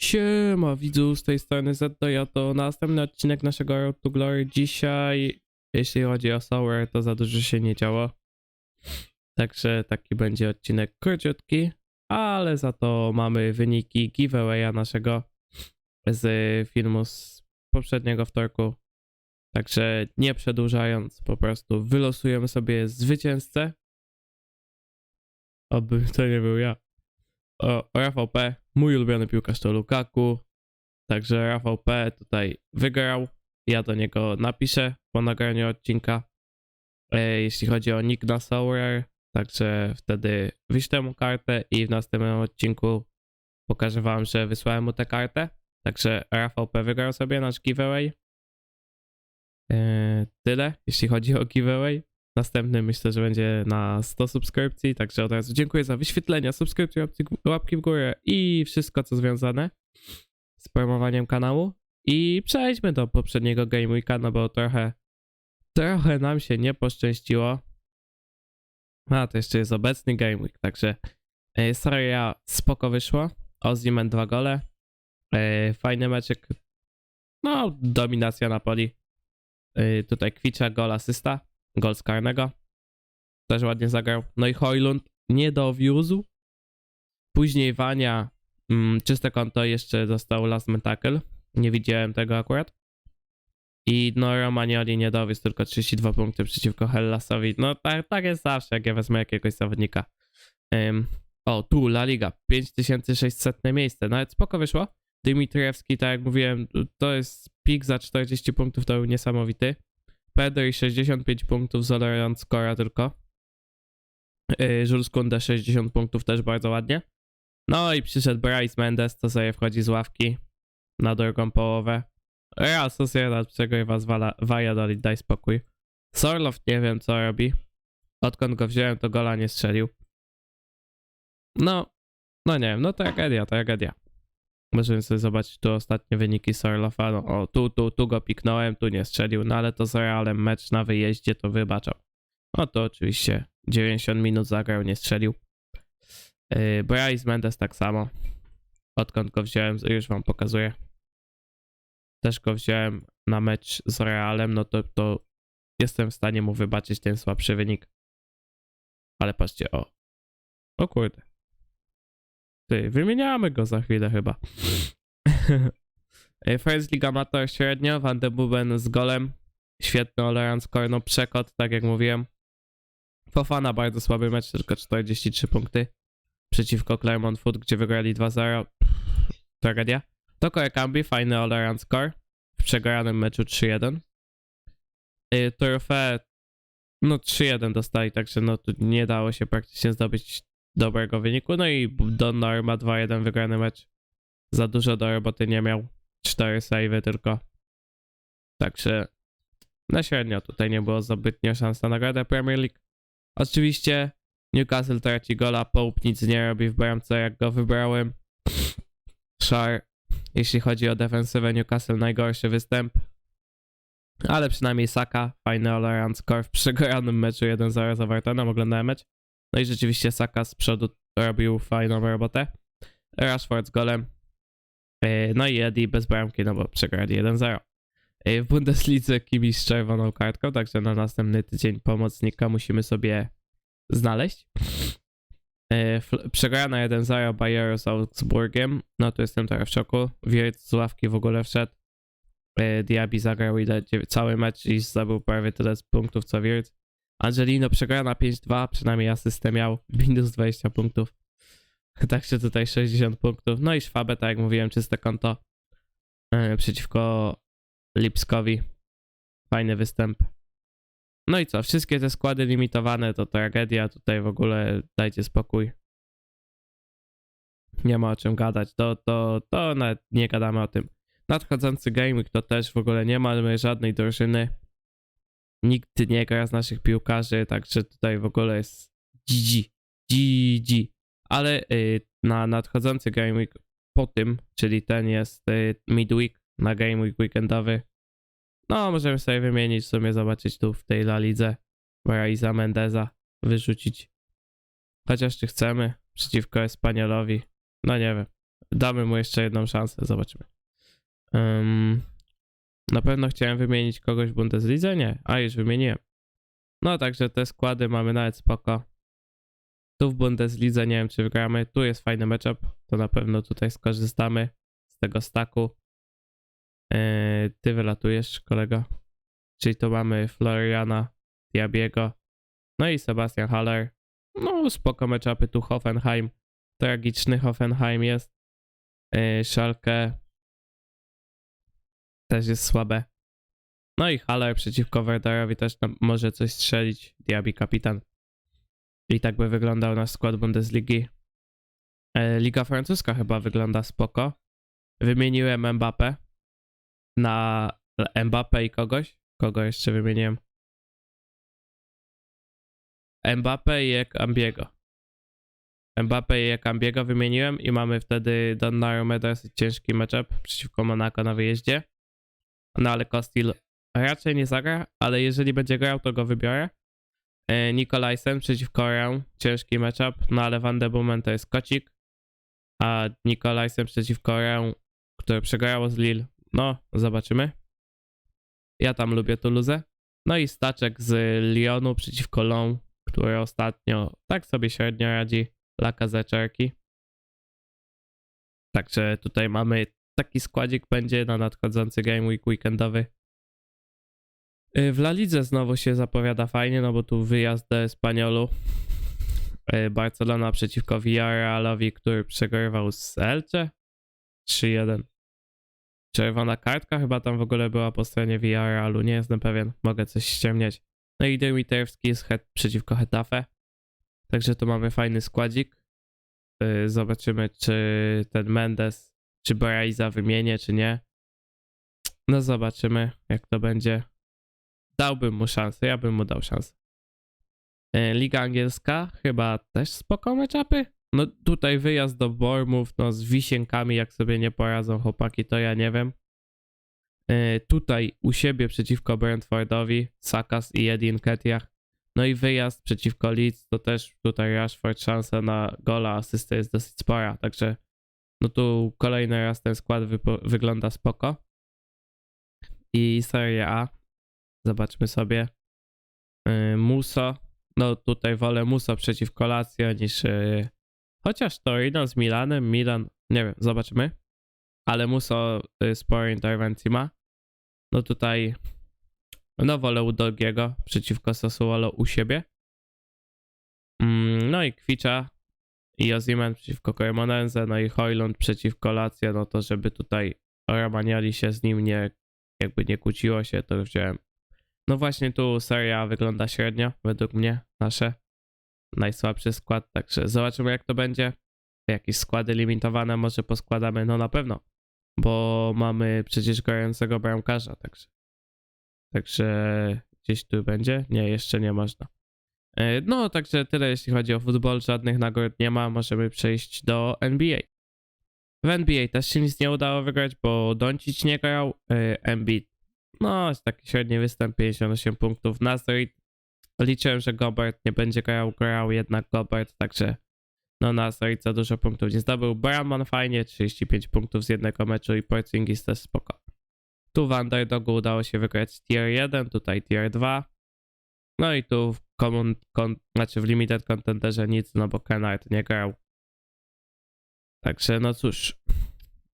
Siema widzów z tej strony ZDJ, to następny odcinek naszego Road to Glory. Dzisiaj, jeśli chodzi o Sour, to za dużo się nie działo. Także taki będzie odcinek króciutki, ale za to mamy wyniki giveawaya naszego z filmu z poprzedniego wtorku. Także nie przedłużając, po prostu wylosujemy sobie zwycięzcę. Oby to nie był ja. O, Rafał P. Mój ulubiony piłkarz to Lukaku. Także Rafał P. tutaj wygrał. Ja do niego napiszę po nagraniu odcinka. E, jeśli chodzi o nick na także wtedy wyślę mu kartę i w następnym odcinku pokażę wam, że wysłałem mu tę kartę. Także Rafał P. wygrał sobie nasz giveaway. E, tyle, jeśli chodzi o giveaway. Następny myślę, że będzie na 100 subskrypcji, także od razu dziękuję za wyświetlenia, subskrypcje, łapki, w górę i wszystko co związane z promowaniem kanału. I przejdźmy do poprzedniego Game Weeka, no bo trochę, trochę nam się nie poszczęściło. A, to jeszcze jest obecny Game Week, także e, seria spoko wyszła. Ozimen dwa gole. E, fajny meczek. No, dominacja Napoli. E, tutaj Kwicza, gol asysta gol z karnego. Też ładnie zagrał. No i Hojlund nie dowiózł. Później Wania, mm, czyste konto, jeszcze dostał last man tackle. Nie widziałem tego akurat. I no Romagnoli nie dowiózł, tylko 32 punkty przeciwko Hellasowi. No tak, tak jest zawsze, jak ja wezmę jakiegoś zawodnika. Ym, o, tu La Liga, 5600 miejsce. Nawet spoko wyszło. Dimitriewski, tak jak mówiłem, to jest pik za 40 punktów, to był niesamowity. Pedri 65 punktów, zalając skora tylko. Yy, Jules Kunde 60 punktów, też bardzo ładnie. No i przyszedł Bryce Mendes, to sobie wchodzi z ławki na drugą połowę. Real Sociedad przegrywa z Valladolid, daj spokój. Sorlow nie wiem co robi. Odkąd go wziąłem, to gola nie strzelił. No, no nie wiem, no tragedia, tragedia. Możemy sobie zobaczyć tu ostatnie wyniki Sorlofa. No, o, tu, tu, tu go piknąłem, tu nie strzelił, no ale to z Realem mecz na wyjeździe to wybaczał. No to oczywiście 90 minut zagrał, nie strzelił. Yy, Bryce Mendes tak samo. Odkąd go wziąłem, już wam pokazuję. Też go wziąłem na mecz z Realem, no to, to jestem w stanie mu wybaczyć ten słabszy wynik. Ale patrzcie, o. O kurde. Ty, wymieniamy go za chwilę chyba. First League Amateur średnio, Van de Buben z golem. Świetny all score, no przekot, tak jak mówiłem. Fofana bardzo słaby mecz, tylko 43 punkty. Przeciwko Clermont Foot, gdzie wygrali 2-0. Tragedia. Toko Ekambi, fajny all score. W przegranym meczu 3-1. Yy, Trofę, no 3-1 dostali, także no tu nie dało się praktycznie zdobyć dobrego wyniku. No i Donor ma 2-1 wygrany mecz. Za dużo do roboty nie miał. 4 save tylko. Także na średnio tutaj nie było zbytnio szans na nagrodę Premier League. Oczywiście Newcastle traci gola, Pope nic nie robi w bramce jak go wybrałem. Shar, jeśli chodzi o defensywę Newcastle najgorszy występ. Ale przynajmniej Saka, fajny all-around score w przegranym meczu 1-0 z Evertonem, oglądałem mecz. No i rzeczywiście Saka z przodu robił fajną robotę. Rashford z golem. Yy, No i Eddie bez bramki, no bo przegrali 1-0. Yy, W Bundeslidze Kimi z czerwoną kartką, także na następny tydzień pomocnika musimy sobie znaleźć. Fl- Przegrana 1-0 Bayer z Augsburgiem. No tu jestem trochę w szoku. Wirtz z ławki w ogóle wszedł. Diaby zagrał ile? Cały mecz i zdobył prawie tyle punktów co Wirtz. Angelino przegrana 5-2, przynajmniej asystę miał, minus 20 punktów. Także tutaj 60 punktów. No i Szwabę, tak jak mówiłem, czyste konto e, przeciwko Lipskowi. Fajny występ. No i co, wszystkie te składy limitowane to tragedia, tutaj w ogóle dajcie spokój. Nie ma o czym gadać, to, to, to nawet nie gadamy o tym. Nadchodzący gaming to też w ogóle nie mamy żadnej drużyny nikt nie gra z naszych piłkarzy, także tutaj w ogóle jest GG. GG. Ale y, na nadchodzący Game Week po tym, czyli ten jest y, midweek na Game Week weekendowy. No, możemy sobie wymienić, w sumie zobaczyć tu w tej La Lidze Raiza Mendeza wyrzucić. Chociaż czy chcemy przeciwko Espaniolowi? No nie wiem. damy mu jeszcze jedną szansę, zobaczymy. Ym, na pewno chciałem wymienić kogoś w Bundeslidze? Nie, a już wymieniłem. No także te składy mamy nawet spoko. Tu w Bundeslidze nie wiem czy wygramy, tu jest fajny matchup, to na pewno tutaj skorzystamy z tego staku. Yy, ty wylatujesz, kolego. Czyli to mamy Floriana, Diabiego, no i Sebastian Haller. No spoko matchupy tu Hoffenheim. Tragiczny Hoffenheim jest. Yy, Schalke też jest słabe. No i Haller przeciwko Werderowi też może coś strzelić. Diabi kapitan. I tak by wyglądał nasz skład Bundesligi. E, Liga francuska chyba wygląda spoko. Wymieniłem Mbappé na Mbappé i kogoś. Kogo jeszcze wymieniłem? Mbappé i Ekambiego. Mbappé i Ekambiego wymieniłem i mamy wtedy Donnarumma dosyć ciężki matchup przeciwko Monaco na wyjeździe. No ale Kostil raczej nie zagra, ale jeżeli będzie grał, to go wybiorę. E, Nikolajsen przeciwko Real, ciężki matchup, no ale Van de Boomen to jest kocik, a Nikolajsen przeciwko Real, który przegrało z Lille, no zobaczymy. Ja tam lubię Toulouse. No i Staczek z Lyonu przeciwko Lyon, który ostatnio tak sobie średnio radzi, Lacazette Także tutaj mamy taki składzik będzie na nadchodzący Game Week weekendowy. Y, W La Lidze znowu się zapowiada fajnie, no bo tu wyjazd do Espaniolu. Y, Barcelona przeciwko Villarrealowi, który przegrywał z Elche 3-1. Czerwona kartka chyba tam w ogóle była po stronie Villarrealu, nie jestem pewien, mogę coś ściemniać. No i Dymiterski z Het przeciwko Hetafe. Także tu mamy fajny składzik. Y, Zobaczymy, czy ten Mendes, czy Baraiza wymienię, czy nie. No zobaczymy, jak to będzie. Dałbym mu szansę, ja bym mu dał szansę. E, Liga angielska, chyba też spoko meczapy. No tutaj wyjazd do Bournemouth, no z wisienkami, jak sobie nie poradzą chłopaki, to ja nie wiem. E, Tutaj u siebie przeciwko Brentfordowi, Sakas i Edin Ketiach. No i wyjazd przeciwko Leeds, to też tutaj Rashford szansa na gola, asystę jest dosyć spora, także no tu kolejny raz ten skład wygląda spoko. I Serie A, zobaczmy sobie. Yy, Muso, no tutaj wolę Muso przeciwko Lazio niż yy, chociaż Torino z Milanem, Milan, nie wiem, zobaczymy. Ale Muso yy, sporo interwencji ma. No tutaj no wolę Udogiego przeciwko Sassuolo u siebie. Mm, no i Kwicza i Ozyman przeciwko Cremonense, no i Hojlund przeciwko Lazio, no to żeby tutaj Romagnoli się z nim nie, jakby nie kłóciło się, to wziąłem. No właśnie tu seria wygląda średnio, według mnie, nasze. Najsłabszy skład, także zobaczymy jak to będzie. Jakieś składy limitowane może poskładamy, no na pewno, bo mamy przecież grającego bramkarza, także. Także gdzieś tu będzie? Nie, jeszcze nie można. E, No, także tyle jeśli chodzi o futbol. Żadnych nagród nie ma. Możemy przejść do NBA. W NBA też się nic nie udało wygrać, bo Doncic nie grał. e, Embiid, no, taki średni występ, 58 punktów. Nasrid liczyłem, że Gobert nie będzie grał, grał jednak Gobert, także no Nasrid za dużo punktów nie zdobył. Brownman fajnie, 35 punktów z jednego meczu i Porzingis też spoko. Tu w Underdogu udało się wygrać tier 1, tutaj tier 2. No i tu common, con, znaczy w Limited Contenderze nic, no bo Kennard nie grał. Także no cóż,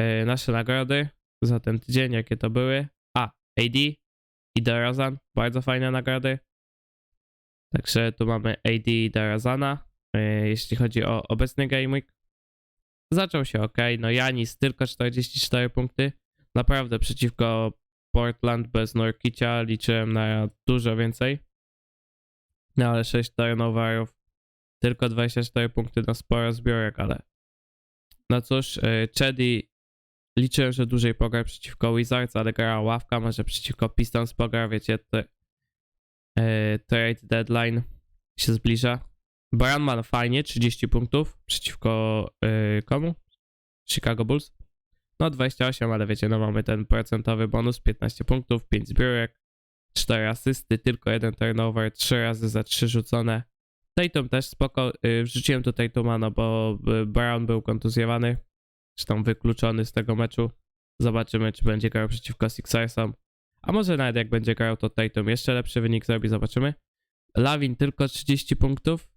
yy, nasze nagrody za ten tydzień, jakie to były. A, AD i DeRozan, bardzo fajne nagrody. Także tu mamy AD i DeRozana, yy, jeśli chodzi o obecny Game Week. Zaczął się ok, no Janis tylko 44 punkty. Naprawdę przeciwko Portland bez Norkicia liczyłem na dużo więcej. No ale 6 turnoverów, tylko 24 punkty na sporo zbiorek, ale no cóż, y, Chedi liczyłem, że dłużej pogra przeciwko Wizards, ale grała ławka, może przeciwko Pistons pogra, wiecie, te, y, trade deadline się zbliża. Brandman fajnie, 30 punktów przeciwko y, komu? Chicago Bulls. No 28, ale wiecie, no mamy ten procentowy bonus, 15 punktów, 5 zbiórek, 4 asysty, tylko jeden turnover, 3 razy za 3 rzucone. Tatum też spoko, y, wrzuciłem tutaj Tatuma, no bo y, Brown był kontuzjowany, czy tam wykluczony z tego meczu. Zobaczymy, czy będzie grał przeciwko Sixersom. A może nawet jak będzie grał, to Tatum jeszcze lepszy wynik zrobi, zobaczymy. Lawin tylko 30 punktów,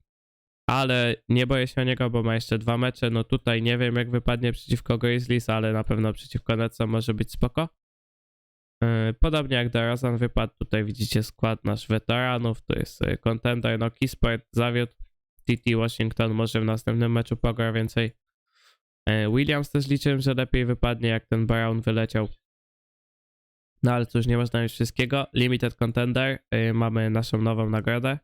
ale nie boję się o niego, bo ma jeszcze dwa mecze. No tutaj nie wiem, jak wypadnie przeciwko Grizzlies, ale na pewno przeciwko Netsom może być spoko. Yy, Podobnie jak DeRozan wypadł, tutaj widzicie skład nasz weteranów, to jest yy, contender, no Kisport zawiódł, TT Washington może w następnym meczu pogra więcej. Yy, Williams też liczyłem, że lepiej wypadnie, jak ten Brown wyleciał. No ale cóż, nie można mieć wszystkiego. Limited Contender, mamy naszą nową nagrodę.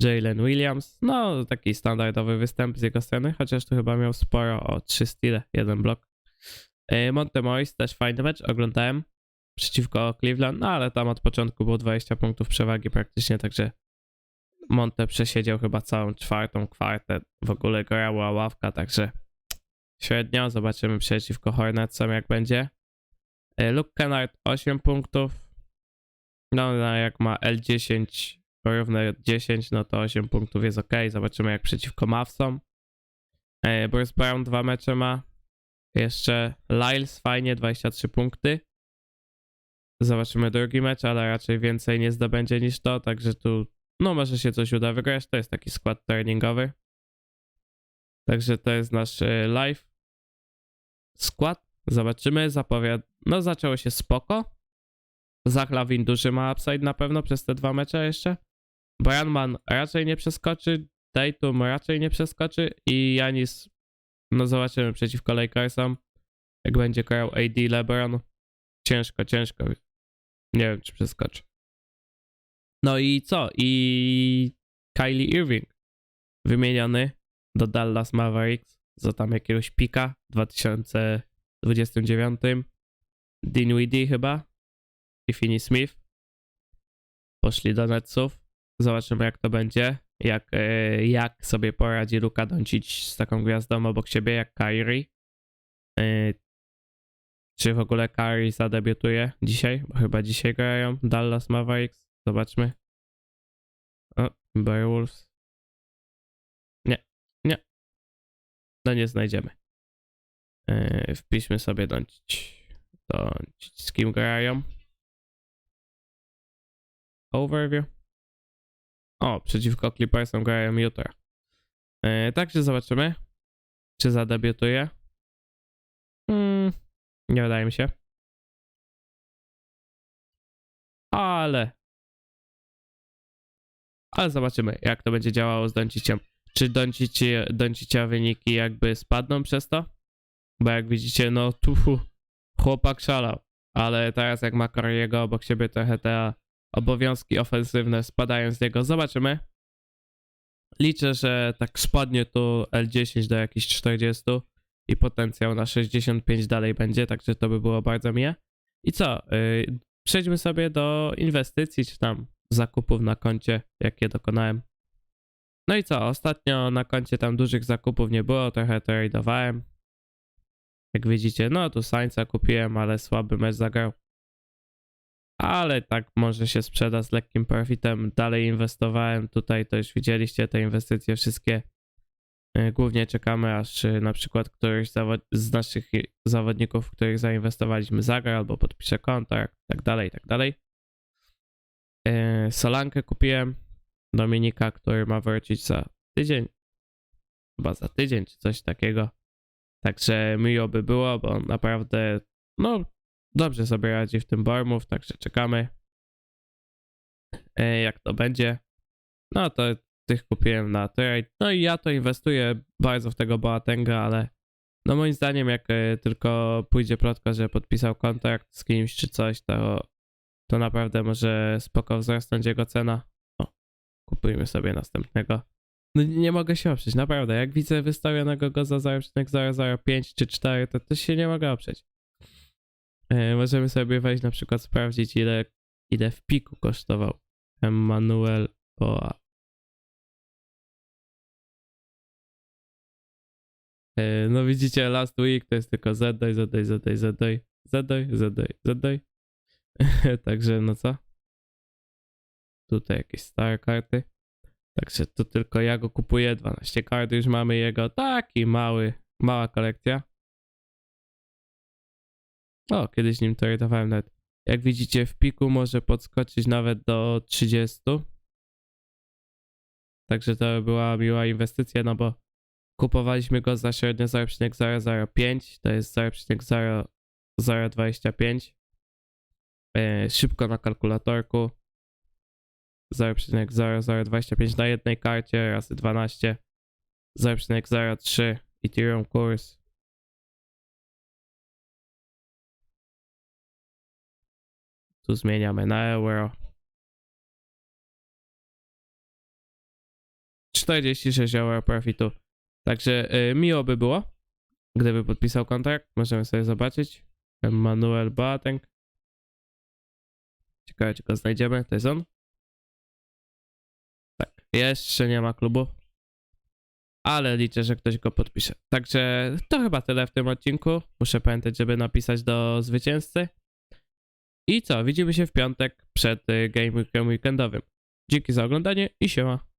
Jalen Williams, no taki standardowy występ z jego strony, chociaż tu chyba miał sporo, o 3 style, jeden blok. Monte Morris też fajny mecz, oglądałem przeciwko Cleveland, no ale tam od początku było 20 punktów przewagi praktycznie, także Monte przesiedział chyba całą czwartą kwartę, w ogóle grała ławka, także średnio, zobaczymy przeciwko Hornetsom jak będzie. E, Luke Kennard 8 punktów, no no, jak ma L10 równe 10, no to 8 punktów jest ok, zobaczymy jak przeciwko Mavsom. E, Bruce Brown dwa mecze ma, jeszcze Lyles fajnie 23 punkty. Zobaczymy drugi mecz, ale raczej więcej nie zdobędzie niż to, także tu no może się coś uda wygrać. To jest taki skład treningowy. Także to jest nasz e, live skład. Zobaczymy, zapowiad... No zaczęło się spoko. Zach Lawin duży ma upside na pewno przez te dwa mecze jeszcze. Brianman raczej nie przeskoczy, Tatum raczej nie przeskoczy i Janis no zobaczymy przeciwko Lakersom. Jak będzie grał AD LeBron, ciężko, ciężko. Nie wiem, czy przeskoczy. No i co? I Kylie Irving wymieniony do Dallas Mavericks za tam jakiegoś pika w 2029. Dinwiddie chyba i Finney Smith poszli do Netsów. Zobaczymy jak to będzie. Jak, e, jak sobie poradzi Luka Doncic z taką gwiazdą obok siebie jak Kyrie. Czy w ogóle Kyrie zadebiutuje dzisiaj? Bo chyba dzisiaj grają Dallas Mavericks. Zobaczmy. O, Beowulfs. Nie, nie. No nie znajdziemy. Yy, wpiszmy sobie Doncic. Doncic. Z kim grają? Overview. O, przeciwko Clippersom grają jutro. Yy, także zobaczymy, czy zadebiutuje. Nie wydaje mi się. Ale. Ale zobaczymy, jak to będzie działało z Donciciem. Czy Doncicie, Doncicia wyniki jakby spadną przez to? Bo jak widzicie, no tu chłopak szalał. Ale teraz jak ma Kariego obok siebie, trochę te obowiązki ofensywne spadają z niego. Zobaczymy. Liczę, że tak spadnie tu L10 do jakichś 40 i potencjał na 65 dalej będzie, także to by było bardzo miłe. I co? Yy, przejdźmy sobie do inwestycji, czy tam zakupów na koncie, jakie dokonałem. No i co? Ostatnio na koncie tam dużych zakupów nie było, trochę trade'owałem. Jak widzicie, no tu Sainza kupiłem, ale słaby mecz zagrał. Ale tak może się sprzeda z lekkim profitem. Dalej inwestowałem tutaj, to już widzieliście te inwestycje wszystkie. E, Głównie czekamy, aż e, na przykład któryś z naszych zawodników, w których zainwestowaliśmy, zagra albo podpisze kontrakt, tak dalej, tak dalej. E, Solankę kupiłem. Dominika, który ma wrócić za tydzień. Chyba za tydzień, czy coś takiego. Także miło by było, bo naprawdę, no, dobrze sobie radzi w tym Bormów, także czekamy. Jak to będzie. No to tych kupiłem na trade. No i ja to inwestuję bardzo w tego Boatenga, ale no moim zdaniem jak e, tylko pójdzie plotka, że podpisał kontrakt z kimś czy coś, to, to naprawdę może spoko wzrosnąć jego cena. O, kupujmy sobie następnego. No nie mogę się oprzeć, naprawdę. Jak widzę wystawionego go za 0,005 czy 4, to też się nie mogę oprzeć. E, możemy sobie wejść na przykład sprawdzić ile, ile w piku kosztował Emmanuel Boa. No widzicie, last week to jest tylko zadaj, zadaj, zadaj, zadaj, zadaj, zadaj, zadaj. Także no co? Tutaj jakieś stare karty. Także tu tylko ja go kupuję. 12 kart już mamy jego. Taki mały, mała kolekcja. O, kiedyś nim tradowałem nawet. Jak widzicie, w piku może podskoczyć nawet do 30. Także to była miła inwestycja, no bo kupowaliśmy go za średnio 0,005, to jest 0,0025. E, szybko na kalkulatorku. 0,0025 na jednej karcie razy 12. 0,03 Ethereum kurs. Tu zmieniamy na euro. 46 euro profitu. Także y, miło by było, gdyby podpisał kontrakt. Możemy sobie zobaczyć. Manuel Boateng. Ciekawe, czy go znajdziemy. To jest on? Tak. Jeszcze nie ma klubu. Ale liczę, że ktoś go podpisze. Także to chyba tyle w tym odcinku. Muszę pamiętać, żeby napisać do zwycięzcy. I co? Widzimy się w piątek przed y, Game weekendowym. Dzięki za oglądanie i siema.